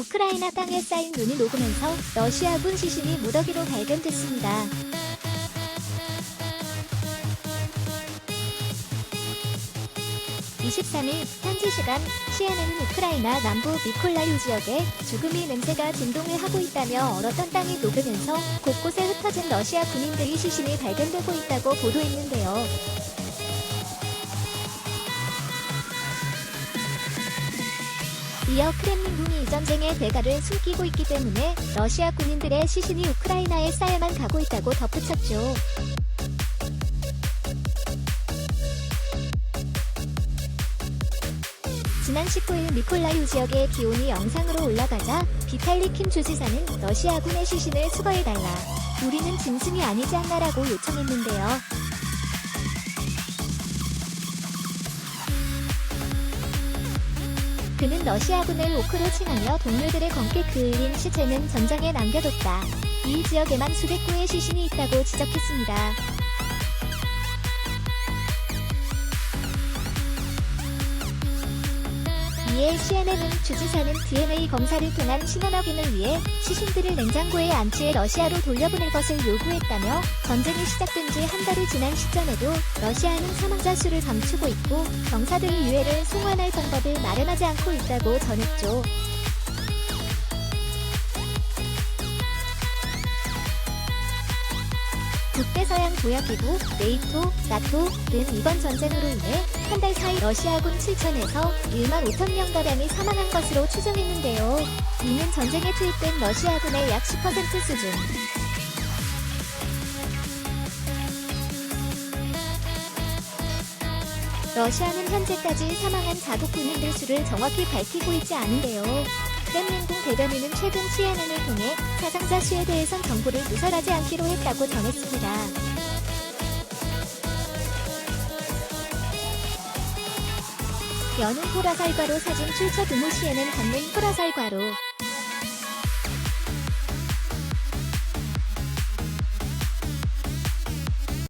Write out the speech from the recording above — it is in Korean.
우크라이나 땅에 쌓인 눈이 녹으면서 러시아군 시신이 무더기로 발견됐습니다. (23일) 현지 시간 CNN은 우크라이나 남부 미콜라이우 지역에 죽음이 냄새가 진동을 하고 있다며 얼었던 땅이 녹으면서 곳곳에 흩어진 러시아 군인들의 시신이 발견되고 있다고 보도했는데요. 이어 크렘린궁이 이 전쟁의 대가를 숨기고 있기 때문에 러시아 군인들의 시신이 우크라이나에 쌓여만 가고 있다고 덧붙였죠. 지난 19일 미콜라이우 지역의 기온이 영상으로 올라가자 비탈리킨 주지사는 러시아군의 시신을 수거해달라. 우리는 짐승이 아니지 않나라고 요청했는데요. 그는 러시아군을 오크로 칭하며 동료들의 검게 그을린 시체는 전장에 남겨뒀다. 이 지역에만 수백 구의 시신이 있다고 지적했습니다. 이에 CNN은 주지사는 DNA 검사를 통한 신원 확인을 위해 시신들을 냉장고에 안치해 러시아로 돌려보낼 것을 요구했다며 전쟁이 시작된 지 한 달이 지난 시점에도 러시아는 사망자 수를 감추고 있고 병사들의 유해를 송환할 방법을 마련하지 않고 있다고 전했죠. 북대서양 조약기구, 네이토, 나토 등 이번 전쟁으로 인해 한 달 사이 러시아군 7천에서 1만 5천 명 가량이 사망한 것으로 추정했는데요. 이는 전쟁에 투입된 러시아군의 약 10% 수준. 러시아는 현재까지 사망한 자국 군인들 수를 정확히 밝히고 있지 않은데요. 크렘린궁 대변인은 최근 CNN을 통해 사상자 수에 대해선 정보를 누설하지 않기로 했다고 전했습니다. 여는 호라살과로 사진 출처 드무 시에는 받는 호라살과로